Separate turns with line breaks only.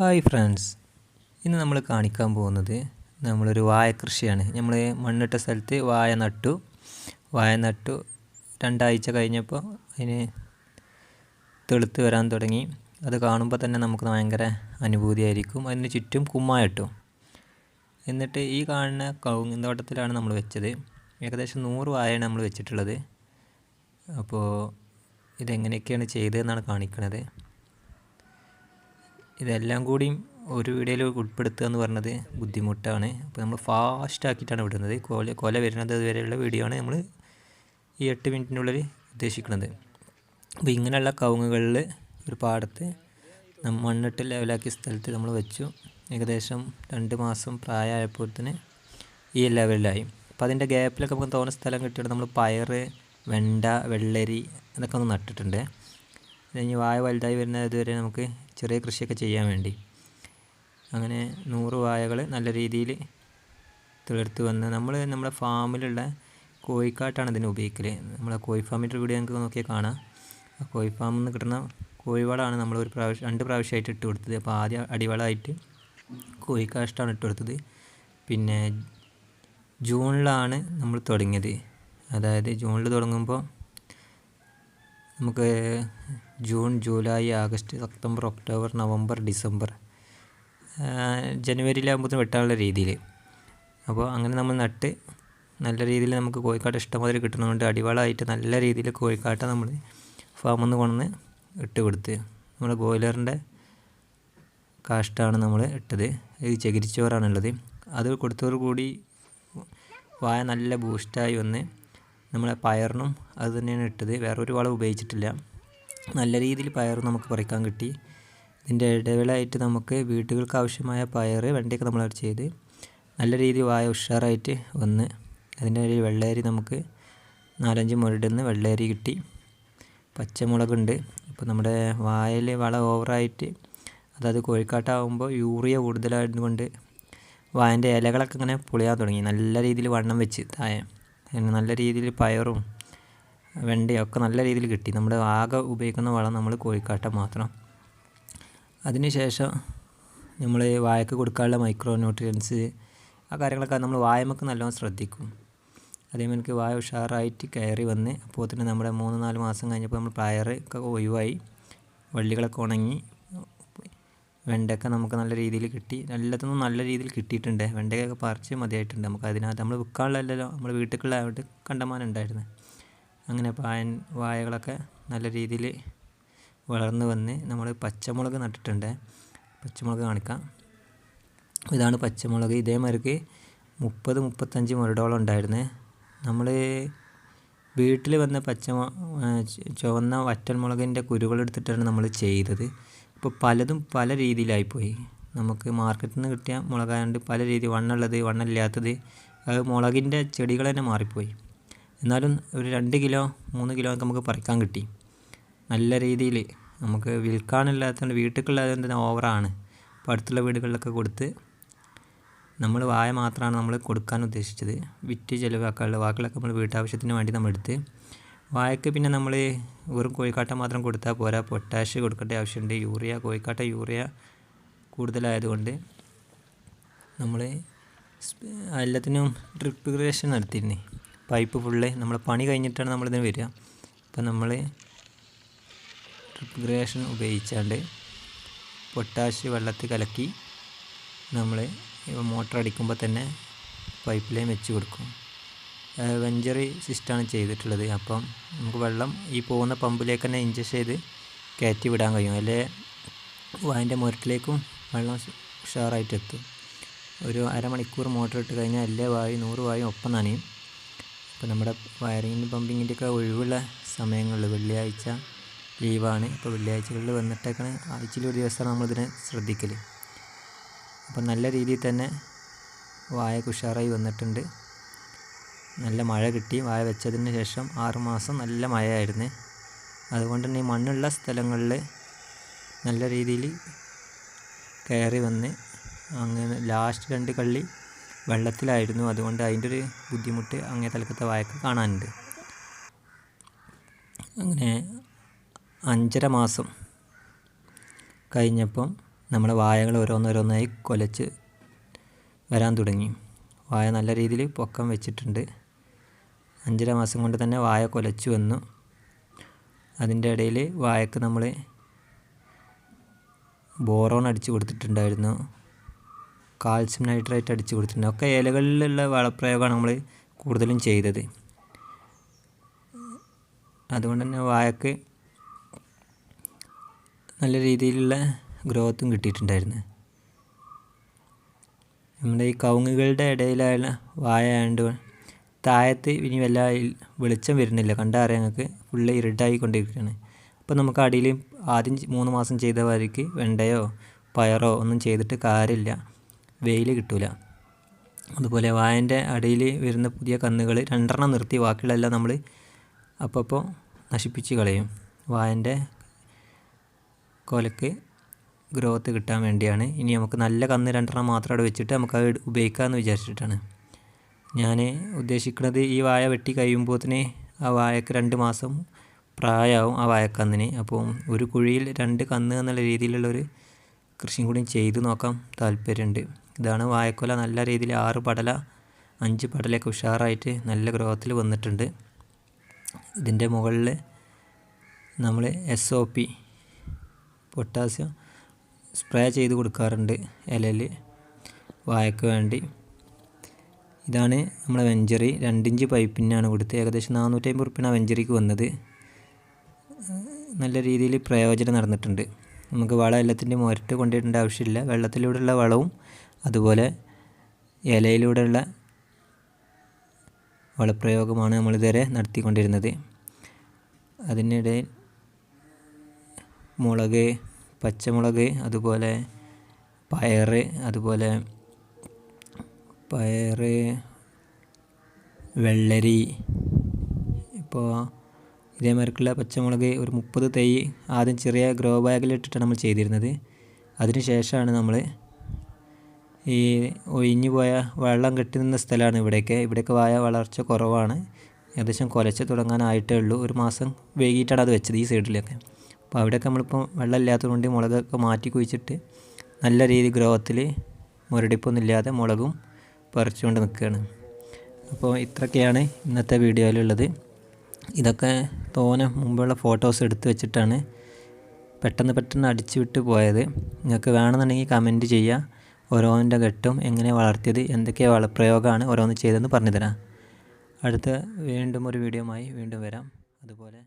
Hi friends. ഇന്ന് നമ്മൾ കാണിക്കാൻ പോകുന്നത് നമ്മളൊരു വാഴ കൃഷിയാണ്. നമ്മൾ മണ്ണിട്ട സ്ഥലത്ത് വാഴ നട്ടു. വാഴ നട്ടു. രണ്ടാഴ്ച കഴിഞ്ഞപ്പോൾ അതിന് തെളുത്ത് വരാൻ തുടങ്ങി. അത് കാണുമ്പോൾ തന്നെ നമുക്ക് ഭയങ്കര അനുഭൂതിയായിരിക്കും. അതിന് ചുറ്റും കുമ്മായിട്ടു എന്നിട്ട് ഈ കാണുന്ന കൗങ്ങിന്തോട്ടത്തിലാണ് നമ്മൾ വെച്ചത്. ഏകദേശം നൂറ് വായയാണ് നമ്മൾ വെച്ചിട്ടുള്ളത്. അപ്പോൾ ഇതെങ്ങനെയൊക്കെയാണ് ചെയ്തതെന്നാണ് കാണിക്കുന്നത് ഇതെല്ലാം കൂടിയും ഒരു വീഡിയോയിൽ ഉൾപ്പെടുത്തുക എന്ന് പറഞ്ഞത് ബുദ്ധിമുട്ടാണ്. അപ്പോൾ നമ്മൾ ഫാസ്റ്റ് ആക്കിയിട്ടാണ് വിടുന്നത്. കൊല കൊല വരുന്നത് വരെയുള്ള വീഡിയോ ആണ് നമ്മൾ ഈ എട്ട് മിനിറ്റിനുള്ളിൽ ഉദ്ദേശിക്കുന്നത്. അപ്പോൾ ഇങ്ങനെയുള്ള കവുങ്ങുകളിൽ ഒരു പാടത്ത് മണ്ണിട്ട് ലെവലാക്കിയ സ്ഥലത്ത് നമ്മൾ വെച്ചു. ഏകദേശം രണ്ട് മാസം പ്രായമായപ്പോഴത്തേന് ഈ ലെവലിലായി അപ്പോൾ അതിന്റെ ഗ്യാപ്പിലൊക്കെ നമുക്ക് തോന്നുന്ന സ്ഥലം കിട്ടിയിട്ട് നമ്മൾ പയർ വെണ്ട വെള്ളരി അതൊക്കെ ഒന്ന് നട്ടിട്ടുണ്ട്. ഇനി വായ വലുതായി വരുന്ന ഇതുവരെ നമുക്ക് ചെറിയ കൃഷിയൊക്കെ ചെയ്യാൻ വേണ്ടി. അങ്ങനെ നൂറ് വാഴകൾ നല്ല രീതിയിൽ തിളർത്ത് വന്ന് നമ്മൾ നമ്മുടെ ഫാമിലുള്ള കോഴിക്കാട്ടാണ് ഇതിന് ഉപയോഗിക്കൽ നമ്മളെ കോഴി ഫാമിന്റെ വീഡിയോ നമുക്ക് നോക്കിയാൽ കാണാം. കോഴി ഫാമിൽ നിന്ന് കിട്ടുന്ന കോഴിവളമാണ് നമ്മൾ ഒരു പ്രാവശ്യം രണ്ട് പ്രാവശ്യമായിട്ട് ഇട്ട് കൊടുത്തത്. അപ്പോൾ ആദ്യം അടിവളമായിട്ട് കോഴിക്കാഷ്ടമാണ് ഇട്ട് കൊടുത്തത്. പിന്നെ ജൂണിലാണ് നമ്മൾ തുടങ്ങിയത്. അതായത് ജൂണിൽ തുടങ്ങുമ്പോൾ നമുക്ക് June July August September October November December ജനുവരിയിലാകുമ്പോഴത്തേന് വെട്ടാനുള്ള രീതിയിൽ. അപ്പോൾ അങ്ങനെ നമ്മൾ നട്ട് നല്ല രീതിയിൽ നമുക്ക് കോഴിക്കാട്ട ഇഷ്ടംമാതിരി കിട്ടുന്നതുകൊണ്ട് അടിവാളമായിട്ട് നല്ല രീതിയിൽ കോഴിക്കാട്ട നമ്മൾ ഫാമിൽ നിന്ന് കൊണ്ടുവന്ന് ഇട്ട് കൊടുത്ത്. നമ്മൾ ബോയിലറിന്റെ കാഷ്ടാണ് നമ്മൾ ഇട്ടത്. ഇത് ചകിരിച്ചോറാണുള്ളത് അത് കൊടുത്തതോടുകൂടി വായ നല്ല ബൂസ്റ്റായി വന്ന് നമ്മളെ പയറിനും അത് തന്നെയാണ് ഇട്ടത്. വേറെ ഒരു വളം ഉപയോഗിച്ചിട്ടില്ല. നല്ല രീതിയിൽ പയർ നമുക്ക് പറിക്കാൻ കിട്ടി. ഇതിന്റെ ഇടവേളയായിട്ട് നമുക്ക് വീട്ടുകൾക്ക് ആവശ്യമായ പയർ വെണ്ടയൊക്കെ നമ്മൾ ചെയ്ത് നല്ല രീതിയിൽ വായ ഉഷാറായിട്ട് വന്ന് അതിന്റെ ഇടയിൽ വെള്ളയരി നമുക്ക് നാലഞ്ച് മുരടുന്ന് വെള്ളയരി കിട്ടി. പച്ചമുളകുണ്ട്. ഇപ്പോൾ നമ്മുടെ വായയിൽ വളം ഓവറായിട്ട് അതായത് കോഴിക്കാട്ടാകുമ്പോൾ യൂറിയ കൂടുതലായതുകൊണ്ട് വായന്റെ ഇലകളൊക്കെ ഇങ്ങനെ പൊളിയാൻ തുടങ്ങി. നല്ല രീതിയിൽ വണ്ണം വെച്ച് താഴെ. നല്ല രീതിയിൽ പയറും വെണ്ടയും ഒക്കെ നല്ല രീതിയിൽ കിട്ടി. നമ്മുടെ ആകെ ഉപയോഗിക്കുന്ന വളം നമ്മൾ കോഴിക്കാട്ട മാത്രം. അതിനുശേഷം നമ്മൾ വായക്ക് കൊടുക്കാനുള്ള മൈക്രോ ന്യൂട്രിയൻസ് ആ കാര്യങ്ങളൊക്കെ നമ്മൾ വായമൊക്കെ നല്ലോണം ശ്രദ്ധിക്കും. അതേമാതിരി വായ ഉഷാറായിട്ട് കയറി വന്ന് അപ്പോൾ തന്നെ നമ്മുടെ മൂന്ന് നാല് മാസം കഴിഞ്ഞപ്പോൾ നമ്മൾ പയർ ഒക്കെ ഒഴിവായി വള്ളികളൊക്കെ ഉണങ്ങി വെണ്ടയൊക്കെ നമുക്ക് നല്ല രീതിയിൽ കിട്ടി. എല്ലാത്തിനും നല്ല രീതിയിൽ കിട്ടിയിട്ടുണ്ട്. വെണ്ടയ്ക്കൊക്കെ പറിച്ച് മതിയായിട്ടുണ്ട് നമുക്ക്. അതിനകത്ത് നമ്മൾ വിൽക്കാനുള്ളതല്ലോ നമ്മൾ വീട്ടിലേക്കുള്ള ആയിട്ട് കണ്ടമാനം ഉണ്ടായിരുന്നു. അങ്ങനെ പായൻ വായകളൊക്കെ നല്ല രീതിയിൽ വളർന്നു വന്ന് നമ്മൾ പച്ചമുളക് നട്ടിട്ടുണ്ട്. പച്ചമുളക് കാണിക്കാം. ഇതാണ് പച്ചമുളക്. ഇതേമാതിരിക്ക് മുപ്പത് മുപ്പത്തഞ്ച് മുരടോളം ഉണ്ടായിരുന്നു. നമ്മൾ വീട്ടിൽ വന്ന പച്ച ചുവന്ന വറ്റൽമുളകിന്റെ കുരുകളെടുത്തിട്ടാണ് നമ്മൾ ചെയ്തത്. ഇപ്പോൾ പലതും പല രീതിയിലായിപ്പോയി. നമുക്ക് മാർക്കറ്റിൽ നിന്ന് കിട്ടിയ മുളകായതുകൊണ്ട് പല രീതി വണ്ണുള്ളത് വണ്ണമില്ലാത്തത് അത് മുളകിന്റെ ചെടികൾ തന്നെ മാറിപ്പോയി. എന്നാലും ഒരു രണ്ട് കിലോ മൂന്ന് കിലോ ഒക്കെ നമുക്ക് പറിക്കാൻ കിട്ടി. നല്ല രീതിയിൽ നമുക്ക് വിൽക്കാനില്ലാത്തതുകൊണ്ട് വീട്ടിലേക്കുള്ളത് തന്നെ ഓവറാണ് അപ്പോൾ അടുത്തുള്ള വീടുകളിലൊക്കെ കൊടുത്ത് നമ്മൾ വായ മാത്രമാണ് നമ്മൾ കൊടുക്കാൻ ഉദ്ദേശിച്ചത്. വിറ്റ് ചിലവാക്കാനുള്ള വാക്കുകളൊക്കെ നമ്മൾ വീട്ടാവശ്യത്തിന് വേണ്ടി നമ്മൾ എടുത്ത് വാഴയ്ക്ക് പിന്നെ നമ്മൾ വെറും കോഴിക്കാട്ട മാത്രം കൊടുത്താൽ പോരാ. പൊട്ടാഷ് കൊടുക്കേണ്ട ആവശ്യമുണ്ട് യൂറിയ കോഴിക്കാട്ട യൂറിയ കൂടുതലായതുകൊണ്ട് നമ്മൾ എല്ലാത്തിനും ഡ്രിപ്പ് ഇറിഗേഷൻ നടത്തിയിരുന്നേ. Pipe full. നമ്മൾ പണി കഴിഞ്ഞിട്ടാണ് നമ്മളിതിന് വരിക. അപ്പം നമ്മൾ ഡ്രിപ്പ് ഇറിഗേഷൻ ഉപയോഗിച്ചാണ്ട് പൊട്ടാഷ് വെള്ളത്തിൽ കലക്കി നമ്മൾ മോട്ടർ അടിക്കുമ്പോൾ തന്നെ പൈപ്പിലേയും വെച്ച് കൊടുക്കും. വെഞ്ചറി സിസ്റ്റമാണ് ചെയ്തിട്ടുള്ളത്. അപ്പം നമുക്ക് വെള്ളം ഈ പോകുന്ന പമ്പിലേക്ക് തന്നെ ഇഞ്ചക്ട് ചെയ്ത് കയറ്റി വിടാൻ കഴിയും. അല്ലെ? അതിന്റെ മുരട്ടിലേക്കും വെള്ളം ഉഷാറായിട്ട് എത്തും. ഒരു അരമണിക്കൂർ മോട്ടർ ഇട്ട് കഴിഞ്ഞാൽ എല്ലാ വായും നൂറ് വായും ഒപ്പം നനയും. അപ്പോൾ നമ്മുടെ വയറിങ്ങിന്റെ പമ്പിങ്ങിന്റെ ഒക്കെ ഒഴിവുള്ള സമയങ്ങളിൽ വെള്ളിയാഴ്ച ലീവാണ്. ഇപ്പോൾ വെള്ളിയാഴ്ചകളിൽ വന്നിട്ടേക്കാണ് ആഴ്ചയിൽ ഒരു ദിവസമാണ് നമ്മളിതിനെ ശ്രദ്ധിക്കൽ അപ്പോൾ നല്ല രീതിയിൽ തന്നെ വായ ഉഷാറായി വന്നിട്ടുണ്ട്. നല്ല മഴ കിട്ടി. വാഴ വെച്ചതിന് ശേഷം ആറുമാസം നല്ല മഴയായിരുന്നു. അതുകൊണ്ട് തന്നെ ഈ മണ്ണുള്ള സ്ഥലങ്ങളിൽ നല്ല രീതിയിൽ കയറി വന്ന് അങ്ങനെ ലാസ്റ്റ് രണ്ട് കള്ളി വെള്ളത്തിലായിരുന്നു. അതുകൊണ്ട് അതിന്റെ ഒരു ബുദ്ധിമുട്ട് അങ്ങേ തലക്കത്തെ വായക്ക് കാണാനുണ്ട്. അങ്ങനെ അഞ്ചര മാസം കഴിഞ്ഞപ്പം നമ്മുടെ വായകൾ ഓരോന്നോരോന്നായി കൊലച്ച് വരാൻ തുടങ്ങി. വായ നല്ല രീതിയിൽ പൊക്കം വെച്ചിട്ടുണ്ട്. അഞ്ചര മാസം കൊണ്ട് തന്നെ വായ കൊലച്ചു വന്നു. അതിന്റെ ഇടയിൽ വായക്ക് നമ്മൾ ബോറോൺ അടിച്ചു കൊടുത്തിട്ടുണ്ടായിരുന്നു. കാൽസ്യം നൈട്രേറ്റ് അടിച്ചു കൊടുത്തിട്ടുണ്ട്. ഒക്കെ ഇലകളിലുള്ള വളപ്രയോഗമാണ് നമ്മൾ കൂടുതലും ചെയ്തത്. അതുകൊണ്ട് തന്നെ വായക്ക് നല്ല രീതിയിലുള്ള ഗ്രോത്തും കിട്ടിയിട്ടുണ്ടായിരുന്നു. നമ്മുടെ ഈ കവുങ്ങുകളുടെ ഇടയിലായ വായ ആയതുകൊണ്ട് താഴത്ത് ഇനി വല്ല വെളിച്ചം വരുന്നില്ല. കണ്ടറിയാം ഞങ്ങൾക്ക് ഫുള്ള് ഇരുട്ടായിക്കൊണ്ടിരിക്കുകയാണ്. അപ്പോൾ നമുക്ക് അടിയിൽ ആദ്യം മൂന്ന് മാസം ചെയ്ത വരയ്ക്ക് വെണ്ടയോ പയറോ ഒന്നും ചെയ്തിട്ട് കാര്യമില്ല. വെയിൽ കിട്ടില്ല അതുപോലെ വായന്റെ അടിയിൽ വരുന്ന പുതിയ കന്നുകൾ രണ്ടെണ്ണം നിർത്തി ബാക്കിയുള്ളതെല്ലാം നമ്മൾ അപ്പോൾ നശിപ്പിച്ച് കളയും. വായന്റെ കൊലക്ക് ഗ്രോത്ത് കിട്ടാൻ വേണ്ടിയാണ്. ഇനി നമുക്ക് നല്ല കന്ന് രണ്ടെണ്ണം മാത്രം അവിടെ വെച്ചിട്ട് നമുക്ക് അത് ഉപയോഗിക്കാമെന്ന് വിചാരിച്ചിട്ടാണ്. ഞാൻ ഉദ്ദേശിക്കുന്നത് ഈ വായ വെട്ടി കഴിയുമ്പോഴത്തേന് ആ വായക്ക് രണ്ട് മാസം പ്രായമാവും ആ വായക്കന്നിന്. അപ്പോൾ ഒരു കുഴിയിൽ രണ്ട് കന്ന് എന്നുള്ള രീതിയിലുള്ളൊരു കൃഷിയും കൂടി ചെയ്തു നോക്കാൻ താല്പര്യമുണ്ട് ഇതാണ് വായക്കൊല നല്ല രീതിയിൽ ആറ് പടല അഞ്ച് പടലൊക്കെ ഉഷാറായിട്ട് നല്ല ഗ്രോത്തിൽ വന്നിട്ടുണ്ട്. ഇതിന്റെ മുകളിൽ നമ്മൾ S O P potassium spray ചെയ്ത് കൊടുക്കാറുണ്ട് ഇലയിൽ വായക്ക് വേണ്ടി. ഇതാണ് നമ്മളെ വെഞ്ചറി. രണ്ടിഞ്ച് പൈപ്പിനാണ് കൊടുത്തത്. ഏകദേശം നാനൂറ്റമ്പത് റുപ്യാണ് വെഞ്ചറിക്ക് വന്നത്. നല്ല രീതിയിൽ പ്രയോജനം നടന്നിട്ടുണ്ട്. നമുക്ക് വളം എല്ലാത്തിന്റെ മുരട്ട് കൊണ്ടിടേണ്ട ആവശ്യമില്ല. വെള്ളത്തിലൂടെയുള്ള വളവും അതുപോലെ ഇലയിലൂടെയുള്ള വളപ്രയോഗമാണ് നമ്മളിതുവരെ നടത്തിക്കൊണ്ടിരുന്നത്. അതിനിടെ മുളക് പച്ചമുളക് അതുപോലെ പയർ അതുപോലെ പയർ വെള്ളരി ഇപ്പോൾ ഇതേമാതിരിക്കുള്ള പച്ചമുളക് ഒരു മുപ്പത് തൈ ആദ്യം ചെറിയ ഗ്രോ ബാഗിലിട്ടിട്ടാണ് നമ്മൾ ചെയ്തിരുന്നത്. അതിന് ശേഷമാണ് നമ്മൾ ഈ ഒഴിഞ്ഞു പോയ വെള്ളം കെട്ടി നിന്ന സ്ഥലമാണ് ഇവിടെയൊക്കെ. ഇവിടെയൊക്കെ വായ വളർച്ച കുറവാണ്. ഏകദേശം കുലച്ച് തുടങ്ങാനായിട്ടേ ഉള്ളൂ. ഒരു മാസം വൈകിട്ടാണ് അത് വെച്ചത് ഈ സൈഡിലൊക്കെ. അപ്പോൾ അവിടെയൊക്കെ നമ്മളിപ്പോൾ വെള്ളം ഇല്ലാത്തതുകൊണ്ട് മുളകൊക്കെ മാറ്റി കുഴിച്ചിട്ട് നല്ല രീതി ഗ്രോത്തിൽ മുരടിപ്പൊന്നും ഇല്ലാതെ മുളകും പറിച്ചുകൊണ്ട് നിൽക്കുകയാണ്. അപ്പോൾ ഇത്രയൊക്കെയാണ് ഇന്നത്തെ വീഡിയോയിലുള്ളത്. ഇതൊക്കെ തോനെ മുമ്പുള്ള ഫോട്ടോസ് എടുത്ത് വെച്ചിട്ടാണ് പെട്ടെന്ന് പെട്ടെന്ന് അടിച്ചു വിട്ട് പോയത്. നിങ്ങൾക്ക് വേണമെന്നുണ്ടെങ്കിൽ കമന്റ് ചെയ്യുക. ഓരോന്നിന്റെ ഘട്ടം എങ്ങനെ വളർത്തിയത് എന്തൊക്കെ വളപ്രയോഗമാണ് ഓരോന്ന് ചെയ്തതെന്ന് പറഞ്ഞു തരാം അടുത്ത വീണ്ടും ഒരു വീഡിയോയുമായി വീണ്ടും വരാം. അതുപോലെ